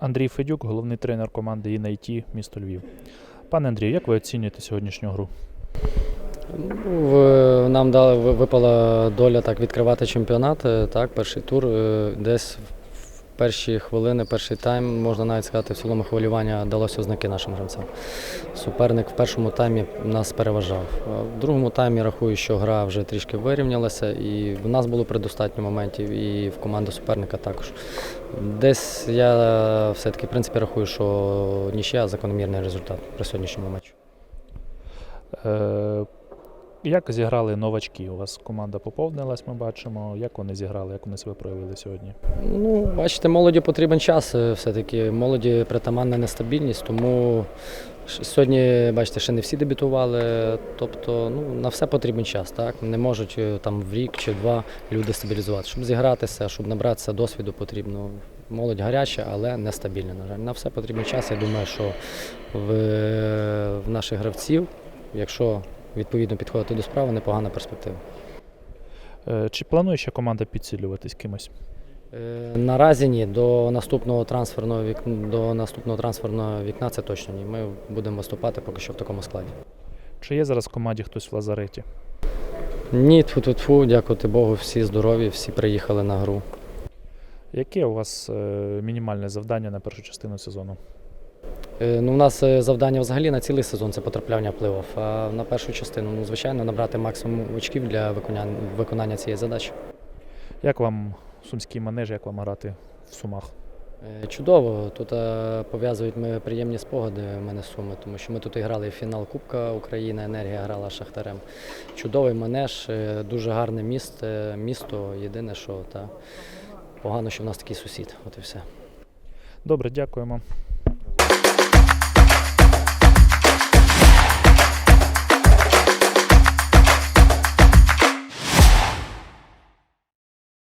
Андрій Федюк, головний тренер команди «Інайті» місто Львів. Пане Андрію, як ви оцінюєте сьогоднішню гру? Нам дали ви- випала доля так відкривати чемпіонат. е, Так, перший тур. е, Десь перші хвилини, перший тайм, можна навіть сказати, в цілому хвилювання далося ознаки нашим гравцям. Суперник в першому таймі нас переважав. В другому таймі рахую, що гра вже трішки вирівнялася, і в нас було предостатньо моментів, і в команди суперника також. Десь я все-таки в принципі рахую, що нічия закономірний результат при сьогоднішньому матчі. Е, як зіграли новачки? У вас команда поповнилась, ми бачимо. Як вони зіграли, як вони себе проявили сьогодні? Ну, бачите, молоді потрібен час е, все-таки. Молоді притаманна нестабільність, тому сьогодні, бачите, ще не всі дебютували. Тобто, ну, на все потрібен час. Так? Не можуть е, там в рік чи два люди стабілізувати. Щоб зігратися, щоб набратися досвіду, потрібно. Молодь гаряча, але нестабільна. На жаль, на все потрібен час. Я думаю, що в, в наших гравців, якщо відповідно підходити до справи, непогана перспектива. Е, чи планує ще команда підсилюватись кимось? Е, Наразі ні. До наступного трансферного вікна до наступного трансферного вікна це точно ні. Ми будемо виступати поки що в такому складі. Чи є зараз в команді хтось в лазареті? Ні, тфу тфу тфу дякувати Богу, всі здорові, всі приїхали на гру. Яке у вас е, мінімальне завдання на першу частину сезону? Е, Ну, у нас е, завдання взагалі на цілий сезон це потрапляння в плей-офф. А на першу частину, ну, звичайно, набрати максимум очків для виконання, виконання цієї задачі. Як вам сумський манеж, як вам грати в Сумах? Е, Чудово. Тут пов'язують ми приємні спогади в мене суми, тому що ми тут і грали в фінал Кубка України, енергія грала Шахтарем. Чудовий манеж, дуже гарне місце, місто. Єдине, що та, погано, що в нас такий сусід. От і все. Добре, дякуємо.